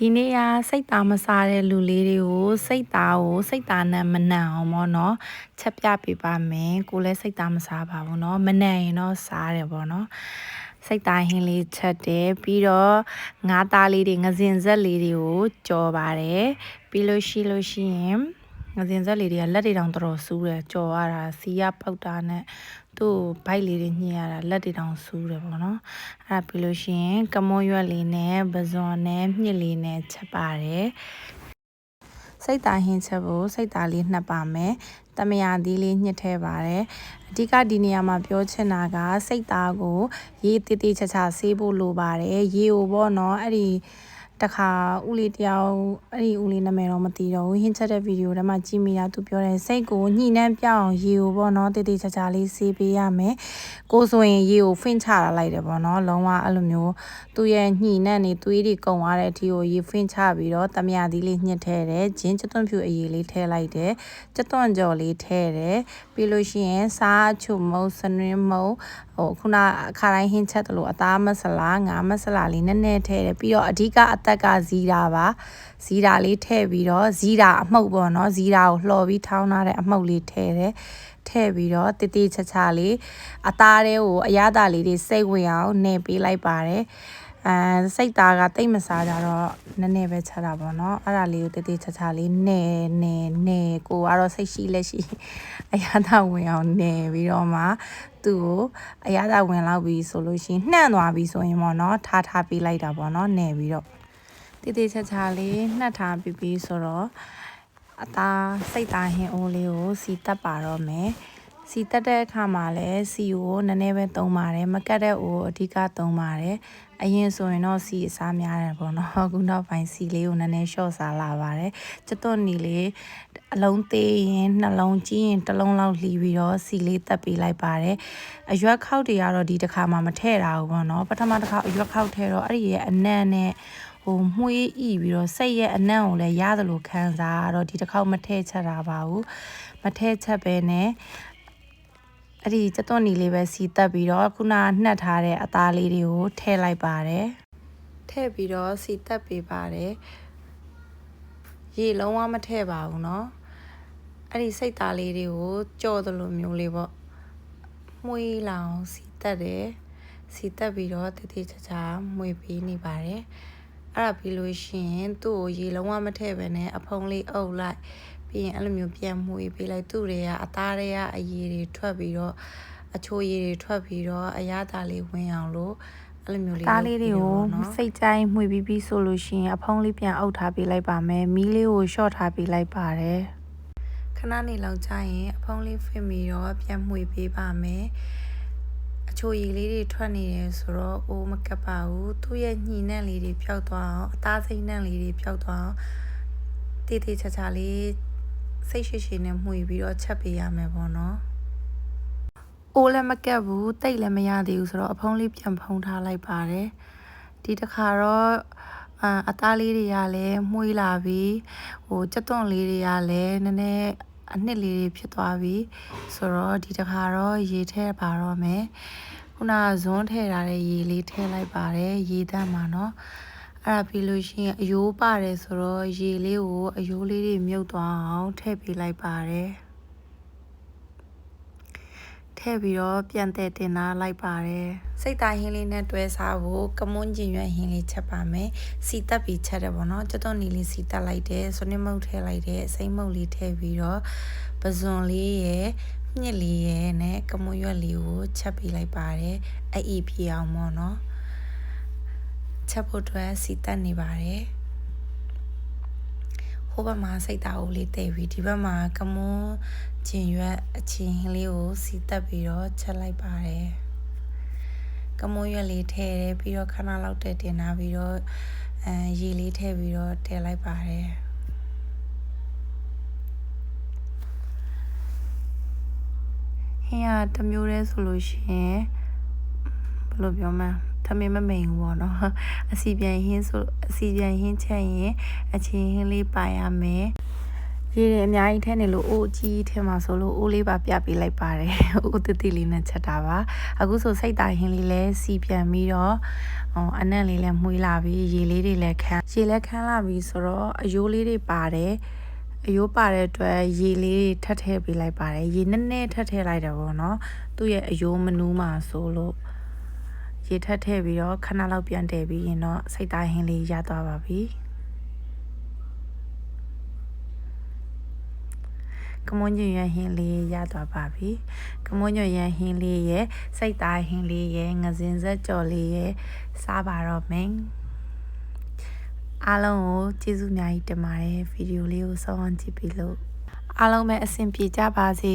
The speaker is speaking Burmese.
ဒီနေ့ကစိတ်သာမစားတဲ့လူလေးတွေကိုစိတ်သာကိုစိတ်သာနဲ့မနှံအောင်ပေါ့နော်ချက်ပြပေးပါမယ်ကိုလည်းစိတ်သာမစားပါဘူးနော်မနှံရင်တော့စားတယ်ပေါ့နော်စိတ်သားဟင်းလေးချက်တယ်ပြီးတော့ငါးသားလေးတွေငစင်ဆက်လေးတွေကိုကြော်ပါတယ်ပြီးလို့ရှိလို့ရှိရင်ငစင်ဆက်လေးတွေကလက်တွေတောင်တော်တော်ဆူးတယ်ကြော်ရတာစီရပောက်တာနဲ့ သူ့ဘိုက်လေးတွေညှိရတာလက်တွေတောင်စူးတယ်ပေါ့နော်အဲ့ဒါပြီးလို့ရှိရင် ကမွန်ရွက်လေးနဲ့ပဇွန်နဲ့မြစ်လေးနဲ့ချက်ပါတယ်စိတ်သားဟင်းချက်ဖို့စိတ်သားလေးနှပ်ပါမယ်တမယာသီးလေးညှစ်ထဲပါတယ်အဓိကဒီနေရာမှာပြောချင်တာက စိတ်သားကို ရေတည်တည်ချာချာဆေးဖို့လိုပါတယ်ရေကိုပေါ့နော်အဲ့ဒီ တခါဦးလေးတယောက်အဲ့ဒီဦးလေးနာမည်တော့မသိတော့ဘူးဟင်းချက်တဲ့ဗီဒီယိုထဲမှာကြည့်မိတာသူပြောတယ်စိတ်ကိုညှိနှမ်းပြောင်းရေကိုပေါ့နော်တည်တည်ချာချာလေးဆေးပေးရမယ်ကိုဆိုရင်ရေကိုဖွင့်ချလာလိုက်တယ်ပေါ့နော်လုံးဝအဲ့လိုမျိုးသူ့ရဲ့ညှိနှမ်းနေသွေးတွေကုန်သွားတဲ့အထိကိုရေဖွင့်ချပြီးတော့တမယာသီးလေးညှစ်ထဲတယ်ဂျင်းချက်သွန်ဖြူအရေးလေးထည့်လိုက်တယ်ချက်သွန်ကြော်လေးထည့်တယ်ပြီးလို့ရှိရင်စားအချုံမုတ်စနွင်းမုတ် ဟိုခုနအခါတိုင်းဟင်းချက်တယ်လို့အသားမဆလာငါမဆလာလေးနည်းနည်းထည့်တယ်ပြီးတော့အဓိကအသက်ကဇီးတာပါဇီးတာလေးထည့်ပြီးတော့ဇီးတာအမှုတ်ပေါ့နော်ဇီးတာကိုလှော်ပြီးထောင်းထားတဲ့အမှုတ်လေးထည့်တယ်ထည့်ပြီးတော့တတိချာချာလေးအသားတွေကိုအရသာလေးတွေစိတ်ဝင်အောင်နှည့်ပေးလိုက်ပါတယ် အဲစိတ်သားကတိတ်မစားကြတော့နည်းနည်းပဲချတာပေါ့နော်အဲ့ဒါလေးကိုတတိချာချာလေးနှဲနှဲနှဲကိုကတော့စိတ်ရှိလက်ရှိအရသာဝင်အောင်နှဲပြီးတော့မှသူ့ကိုအရသာဝင်လောက်ပြီးဆိုလို့ရှိရင်နှံ့သွားပြီဆိုရင်ပေါ့နော်ထားထားပေးလိုက်တာပေါ့နော်နှဲပြီးတော့တတိချာချာလေးနှက်ထားပြီးပြီးဆိုတော့အသားစိတ်သားဟင်းအိုးလေးကိုစီတက်ပါတော့မယ် စီတက်တဲ့အခါမှာလည်းစီကိုနည်းနည်းပဲသုံးပါတယ်မကတ်တဲ့အိုးအဓိကသုံးပါတယ်အရင်ဆိုရင်တော့စီအစားများတယ်ပေါ့နော်အခုနောက်ပိုင်းစီလေးကိုနည်းနည်းရှော့စားလာပါတယ်ကျွတ်သွန်နီလေးအလုံးသေးရင်နှလုံးကြီးရင်တစ်လုံးလောက်လှီးပြီးတော့စီလေးတက်ပေးလိုက်ပါတယ်အရွက်ခောက်တွေကတော့ဒီတစ်ခါမှမထည့်တာဘူးပေါ့နော်ပထမတစ်ခါအရွက်ခောက်ထည့်တော့အဲ့ဒီရဲ့အနံ့နဲ့ဟိုမှုေးဤပြီးတော့စိတ်ရဲ့အနံ့ကိုလည်းရသလိုခံစားတော့ဒီတစ်ခေါက်မထည့်ချက်တာပါဘူးမထည့်ချက်ပဲနဲ့ အဲ့ဒီစက်သွန်နီလေးပဲစီတက်ပြီးတော့ခုနနှက်ထားတဲ့အသားလေးတွေကိုထည့်လိုက်ပါတယ်ထည့်ပြီးတော့စီတက်ပေးပါတယ်ရေလုံးဝမထည့်ပါဘူးเนาะအဲ့ဒီစိတ်သားလေးတွေကိုကြော်သလိုမျိုးလေးပေါ့မှုေးလောင်စီတက်တယ်စီတက်ပြီးတော့တတိချာချာမှွေပေးနေပါတယ်အဲ့ဒါပြီးလို့ရှိရင်သူ့ကိုရေလုံးဝမထည့်ပဲနဲ့အဖုံးလေးအုပ်လိုက် ပြီးရင်အဲ့လိုမျိုးပြန်မှုေးပေးလိုက်သူ့တွေကအသားတွေကအရည်တွေထွက်ပြီးတော့အချိုရည်တွေထွက်ပြီးတော့အရသာလေးဝင်အောင်လို့အဲ့လိုမျိုးလေးသားလေးတွေကိုစိတ်ကြိုင်းမှွေပြီးပြီးဆိုလို့ရှိရင်အဖုံးလေးပြန်အုပ်ထားပေးလိုက်ပါမယ်မီးလေးကိုရှော့ထားပေးလိုက်ပါတယ်ခဏနေလောက်ကြာရင်အဖုံးလေးဖွင့်ပြီးတော့ပြန်မှွေပေးပါမယ်အချိုရည်လေးတွေထွက်နေတယ်ဆိုတော့အိုးမကပ်ပါဘူးသူ့ရဲ့ညှိနှံ့လေးတွေပျောက်သွားအောင်အသားစိမ့်နှံ့လေးတွေပျောက်သွားအောင်တေးသေးချာချာလေး စိတ်ရှိရှိနဲ့မှွေပြီးတော့ချက်ပေးရမယ်ပေါ့နော်အိုးလည်းမကက်ဘူးတိတ်လည်းမရသေးဘူးဆိုတော့အဖုံးလေးပြန်ဖုံးထားလိုက်ပါတယ်ဒီတစ်ခါတော့အာအသားလေးတွေကလည်းမှုေးလာပြီးဟိုကြက်သွန်လေးတွေကလည်းနည်းနည်းအနှစ်လေးတွေဖြစ်သွားပြီဆိုတော့ဒီတစ်ခါတော့ရေထည့်ပါတော့မယ်ခုနဇွန်းထည့်ထားတဲ့ရေလေးထည့်လိုက်ပါတယ်ရေတန်းမှာเนาะ အဲ့ဒါပြီးလို့ရှိရင်အယိုးပါတယ်ဆိုတော့ရေလေးကိုအယိုးလေးတွေမြုပ်သွားအောင်ထည့်ပေးလိုက်ပါတယ်ထည့်ပြီးတော့ပြန်တဲ့တင်သားလိုက်ပါတယ်စိတ်သားဟင်းလေးနဲ့တွဲစားဖို့ကမွန်းကျင်ရွက်ဟင်းလေးချက်ပါမယ်စီတက်ပြီးချက်တယ်ပေါ့နော်ကျွတ်တော့နီလေးစီတက်လိုက်တယ်ဆွနစ်မုတ်ထည့်လိုက်တယ်စိမ့်မုတ်လေးထည့်ပြီးတော့ပဇွန်လေးရယ်ညစ်လေးရယ်နဲ့ကမွန်းရွက်လေးကိုချက်ပေးလိုက်ပါတယ်အအီပြအောင်ပေါ့နော် ချက်ဖို့အတွက်စီတက်နေပါတယ်ဟိုဘက်မှာစိတ်သားအိုးလေးတည်ပြီးဒီဘက်မှာကမွန်းကျင်ရွက်အချင်းလေးကိုစီတက်ပြီးတော့ချက်လိုက်ပါတယ်ကမွန်းရွက်လေးထည့်တယ်ပြီးတော့ခဏလောက်တည်တင်ထားပြီးတော့အဲရေလေးထည့်ပြီးတော့တည်လိုက်ပါတယ်ဟင်းကတစ်မျိုးတည်းဆိုလို့ရှိရင်ဘယ်လိုပြောမလဲ ထမင်းမမိန်ဘူးပေါ့နော်အစီပြန်ဟင်းဆိုအစီပြန်ဟင်းချက်ရင်အချင်းဟင်းလေးပါရမယ်ရရေတွေအများကြီးထဲနေလို့အိုးအကြီးထဲမှာဆိုလို့အိုးလေးပါပြပေးလိုက်ပါတယ်အိုးတတိလေးနဲ့ချက်တာပါအခုဆိုစိတ်တာဟင်းလေးလည်းစီပြန်ပြီးတော့ဟိုအနက်လေးလည်းမှုေးလာပြီးရေလေးတွေလည်းခန်းရေလည်းခန်းလာပြီးဆိုတော့အယိုးလေးတွေပါတယ်အယိုးပါတဲ့အတွက်ရေလေးတွေထပ်ထည့်ပေးလိုက်ပါတယ်ရေနည်းနည်းထပ်ထည့်လိုက်တယ်ပေါ့နော်သူ့ရဲ့အယိုးမနူးမှာဆိုလို့ ရေထပ်ထည့်ပြီးတော့ခဏလောက်ပြန်တည်ပြီးရင်တော့စိတ်သားဟင်းလေးရသွားပါပြီကမွန်ညွန့်ရဟင်းလေးရသွားပါပြီကမွန်ညွန့်ရဟင်းလေးရဲ့စိတ်သားဟင်းလေးရဲ့ငစင်ဆက်ကြော်လေးရဲ့စားပါတော့မယ်အားလုံးကိုကျေးဇူးအများကြီးတင်ပါတယ်ဗီဒီယိုလေးကိုစောင့်အောင်ကြည့်ပြီးလို့အားလုံးပဲအဆင်ပြေကြပါစေ